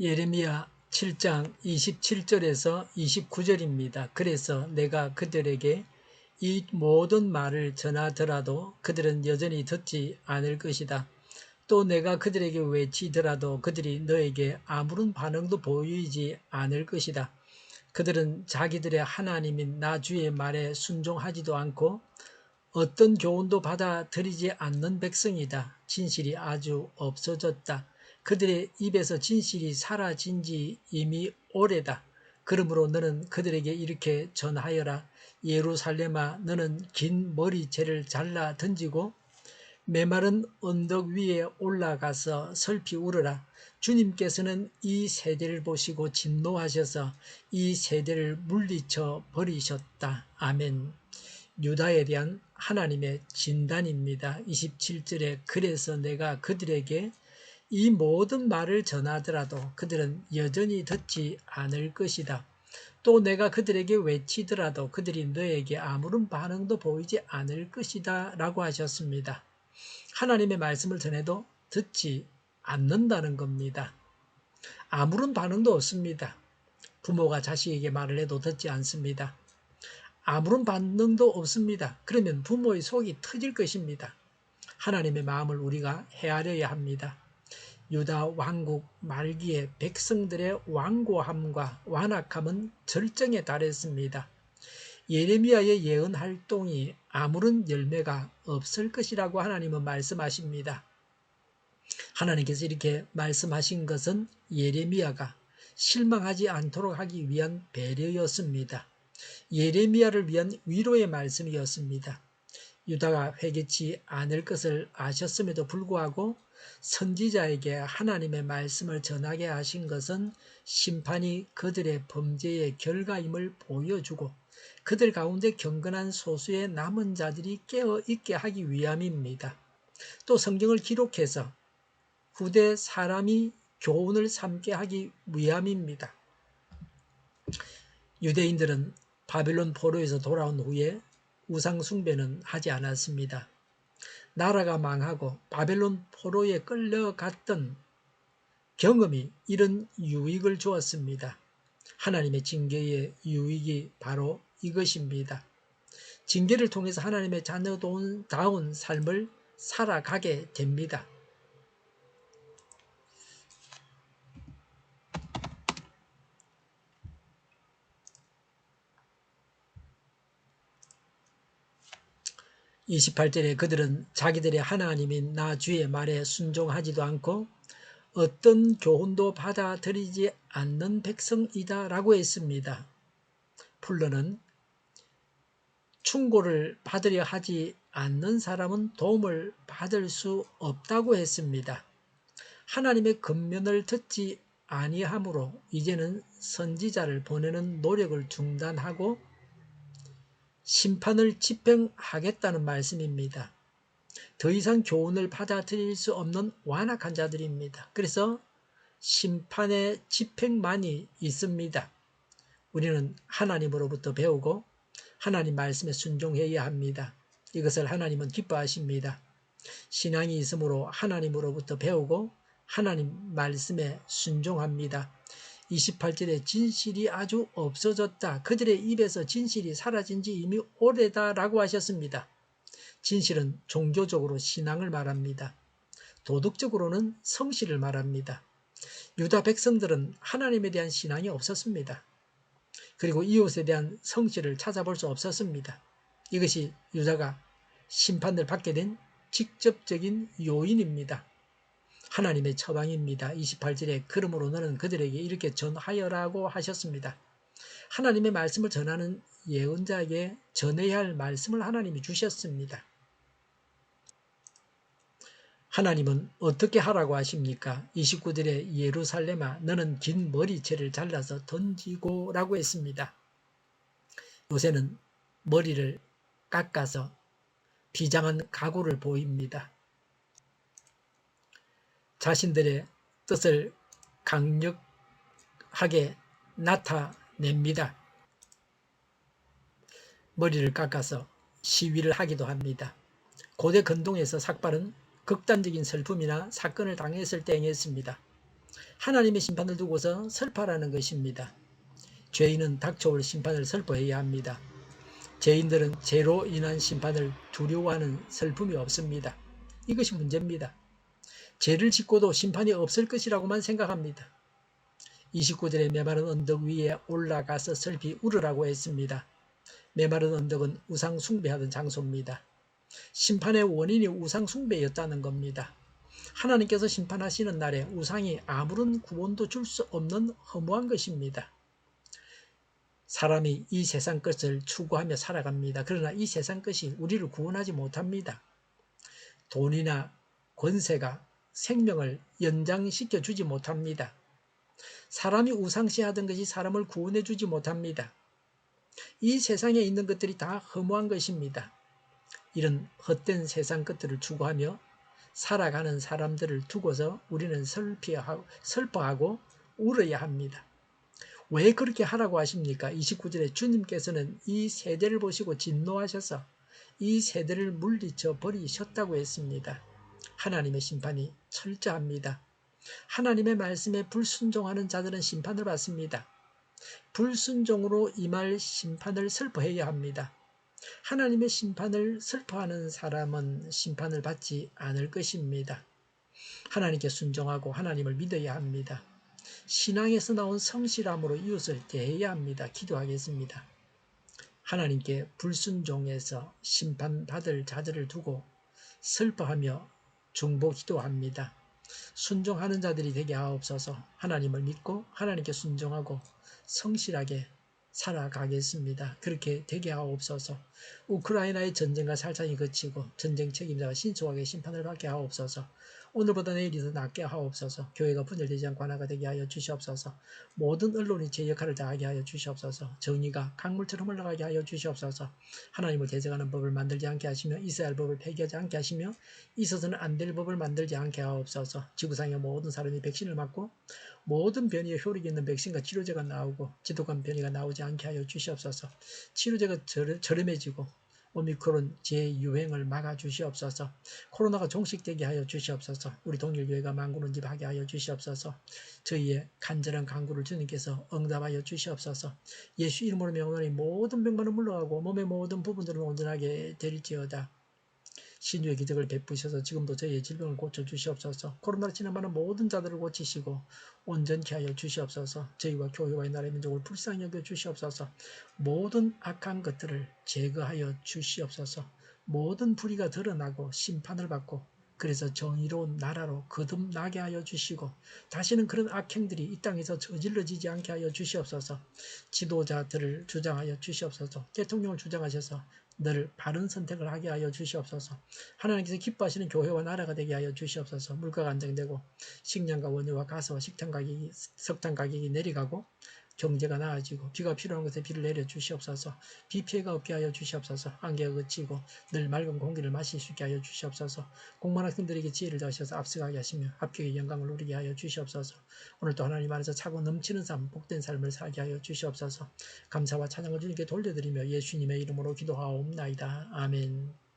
예레미야 7장 27절에서 29절입니다. 그래서 내가 그들에게 이 모든 말을 전하더라도 그들은 여전히 듣지 않을 것이다. 또 내가 그들에게 외치더라도 그들이 너에게 아무런 반응도 보이지 않을 것이다. 그들은 자기들의 하나님인 나 주의 말에 순종하지도 않고 어떤 교훈도 받아들이지 않는 백성이다. 진실이 아주 없어졌다. 그들의 입에서 진실이 사라진 지 이미 오래다. 그러므로 너는 그들에게 이렇게 전하여라. 예루살렘아 너는 긴 머리채를 잘라 던지고 메마른 언덕 위에 올라가서 설피 울어라. 주님께서는 이 세대를 보시고 진노하셔서 이 세대를 물리쳐 버리셨다. 아멘. 유다에 대한 하나님의 진단입니다. 27절에 그래서 내가 그들에게 이 모든 말을 전하더라도 그들은 여전히 듣지 않을 것이다. 또 내가 그들에게 외치더라도 그들이 너에게 아무런 반응도 보이지 않을 것이다. 라고 하셨습니다. 하나님의 말씀을 전해도 듣지 않는다는 겁니다. 아무런 반응도 없습니다. 부모가 자식에게 말을 해도 듣지 않습니다. 아무런 반응도 없습니다. 그러면 부모의 속이 터질 것입니다. 하나님의 마음을 우리가 헤아려야 합니다. 유다 왕국 말기에 백성들의 완고함과 완악함은 절정에 달했습니다. 예레미야의 예언 활동이 아무런 열매가 없을 것이라고 하나님은 말씀하십니다. 하나님께서 이렇게 말씀하신 것은 예레미야가 실망하지 않도록 하기 위한 배려였습니다. 예레미야를 위한 위로의 말씀이었습니다. 유다가 회개치 않을 것을 아셨음에도 불구하고 선지자에게 하나님의 말씀을 전하게 하신 것은 심판이 그들의 범죄의 결과임을 보여주고 그들 가운데 경건한 소수의 남은 자들이 깨어 있게 하기 위함입니다. 또 성경을 기록해서 후대 사람이 교훈을 삼게 하기 위함입니다. 유대인들은 바빌론 포로에서 돌아온 후에 우상숭배는 하지 않았습니다. 나라가 망하고 바벨론 포로에 끌려갔던 경험이 이런 유익을 주었습니다. 하나님의 징계의 유익이 바로 이것입니다. 징계를 통해서 하나님의 자녀다운 삶을 살아가게 됩니다. 28절에 그들은 자기들의 하나님인 나 주의 말에 순종하지도 않고 어떤 교훈도 받아들이지 않는 백성이다 라고 했습니다. 풀러는 충고를 받으려 하지 않는 사람은 도움을 받을 수 없다고 했습니다. 하나님의 근면을 듣지 아니하므로 이제는 선지자를 보내는 노력을 중단하고 심판을 집행하겠다는 말씀입니다. 더 이상 교훈을 받아들일 수 없는 완악한 자들입니다. 그래서 심판의 집행만이 있습니다. 우리는 하나님으로부터 배우고 하나님 말씀에 순종해야 합니다. 이것을 하나님은 기뻐하십니다. 신앙이 있으므로 하나님으로부터 배우고 하나님 말씀에 순종합니다. 28절에 진실이 아주 없어졌다. 그들의 입에서 진실이 사라진 지 이미 오래다라고 하셨습니다. 진실은 종교적으로 신앙을 말합니다. 도덕적으로는 성실을 말합니다. 유다 백성들은 하나님에 대한 신앙이 없었습니다. 그리고 이웃에 대한 성실을 찾아볼 수 없었습니다. 이것이 유다가 심판을 받게 된 직접적인 요인입니다. 하나님의 처방입니다. 28절에 그러므로 너는 그들에게 이렇게 전하여라고 하셨습니다. 하나님의 말씀을 전하는 예언자에게 전해야 할 말씀을 하나님이 주셨습니다. 하나님은 어떻게 하라고 하십니까? 29절에 예루살렘아 너는 긴 머리채를 잘라서 던지고 라고 했습니다. 요새는 머리를 깎아서 비장한 각오를 보입니다. 자신들의 뜻을 강력하게 나타냅니다. 머리를 깎아서 시위를 하기도 합니다. 고대 근동에서 삭발은 극단적인 슬픔이나 사건을 당했을 때 행했습니다. 하나님의 심판을 두고서 슬퍼하라는 것입니다. 죄인은 닥쳐올 심판을 슬퍼해야 합니다. 죄인들은 죄로 인한 심판을 두려워하는 슬픔이 없습니다. 이것이 문제입니다. 죄를 짓고도 심판이 없을 것이라고만 생각합니다. 29절에 메마른 언덕 위에 올라가서 슬피 울으라고 했습니다. 메마른 언덕은 우상 숭배하던 장소입니다. 심판의 원인이 우상 숭배였다는 겁니다. 하나님께서 심판하시는 날에 우상이 아무런 구원도 줄 수 없는 허무한 것입니다. 사람이 이 세상 것을 추구하며 살아갑니다. 그러나 이 세상 것이 우리를 구원하지 못합니다. 돈이나 권세가 생명을 연장시켜 주지 못합니다. 사람이 우상시하던 것이 사람을 구원해 주지 못합니다. 이 세상에 있는 것들이 다 허무한 것입니다. 이런 헛된 세상 것들을 추구하며 살아가는 사람들을 두고서 우리는 슬퍼하고 울어야 합니다. 왜 그렇게 하라고 하십니까? 29절에 주님께서는 이 세대를 보시고 진노하셔서 이 세대를 물리쳐 버리셨다고 했습니다. 하나님의 심판이 철저합니다. 하나님의 말씀에 불순종하는 자들은 심판을 받습니다. 불순종으로 임할 심판을 슬퍼해야 합니다. 하나님의 심판을 슬퍼하는 사람은 심판을 받지 않을 것입니다. 하나님께 순종하고 하나님을 믿어야 합니다. 신앙에서 나온 성실함으로 이웃을 대해야 합니다. 기도하겠습니다. 하나님께 불순종해서 심판받을 자들을 두고 슬퍼하며 중보 기도합니다. 순종하는 자들이 되게 하옵소서 하나님을 믿고 하나님께 순종하고 성실하게 살아가겠습니다. 그렇게 되게 하옵소서. 우크라이나의 전쟁과 살상이 그치고 전쟁 책임자가 신속하게 심판을 받게 하옵소서. 오늘보다 내일이 더 낫게 하옵소서. 교회가 분열되지 않고 하나가 되게 하여 주시옵소서. 모든 언론이 제 역할을 다하게 하여 주시옵소서. 정의가 강물처럼 흘러가게 하여 주시옵소서. 하나님을 대적하는 법을 만들지 않게 하시며 이스라엘 법을 폐기하지 않게 하시며 있어서는 안 될 법을 만들지 않게 하옵소서. 지구상의 모든 사람이 백신을 맞고 모든 변이에 효력이 있는 백신과 치료제가 나오고 지독한 변이가 나오지 않게 하여 주시옵소서. 치료제가 저렴해지고 오미크론 재유행을 막아 주시옵소서. 코로나가 종식되게 하여 주시옵소서. 우리 동일교회가 망구는 집하게 하여 주시옵소서. 저희의 간절한 강구를 주님께서 응답하여 주시옵소서. 예수 이름으로 명하니 모든 병만은 물러가고 몸의 모든 부분들은 온전하게 될지어다. 신주의 기적을 베푸셔서 지금도 저희의 질병을 고쳐 주시옵소서. 코로나로 지나가는 모든 자들을 고치시고 온전케 하여 주시옵소서. 저희와 교회와 나라의 민족을 불쌍히 여겨 주시옵소서. 모든 악한 것들을 제거하여 주시옵소서. 모든 불의가 드러나고 심판을 받고 그래서 정의로운 나라로 거듭나게 하여 주시고 다시는 그런 악행들이 이 땅에서 저질러지지 않게 하여 주시옵소서 지도자들을 주장하여 주시옵소서 대통령을 주장하셔서 늘 바른 선택을 하게 하여 주시옵소서. 하나님께서 기뻐하시는 교회와 나라가 되게 하여 주시옵소서. 물가가 안정되고 식량과 원유와 가스와 식당 가격이 석탄 가격이 내려가고 경제가 나아지고 비가 필요한 곳에 비를 내려 주시옵소서. 비 피해가 없게 하여 주시옵소서. 안개가 그치고 늘 맑은 공기를 마실 수 있게 하여 주시옵소서. 공무원 학생들에게 지혜를 더하셔서 앞서가게 하시며 합격의 영광을 누리게 하여 주시옵소서. 오늘도 하나님 안에서 차고 넘치는 삶 복된 삶을 살게 하여 주시옵소서. 감사와 찬양을 주님께 돌려드리며 예수님의 이름으로 기도하옵나이다. 아멘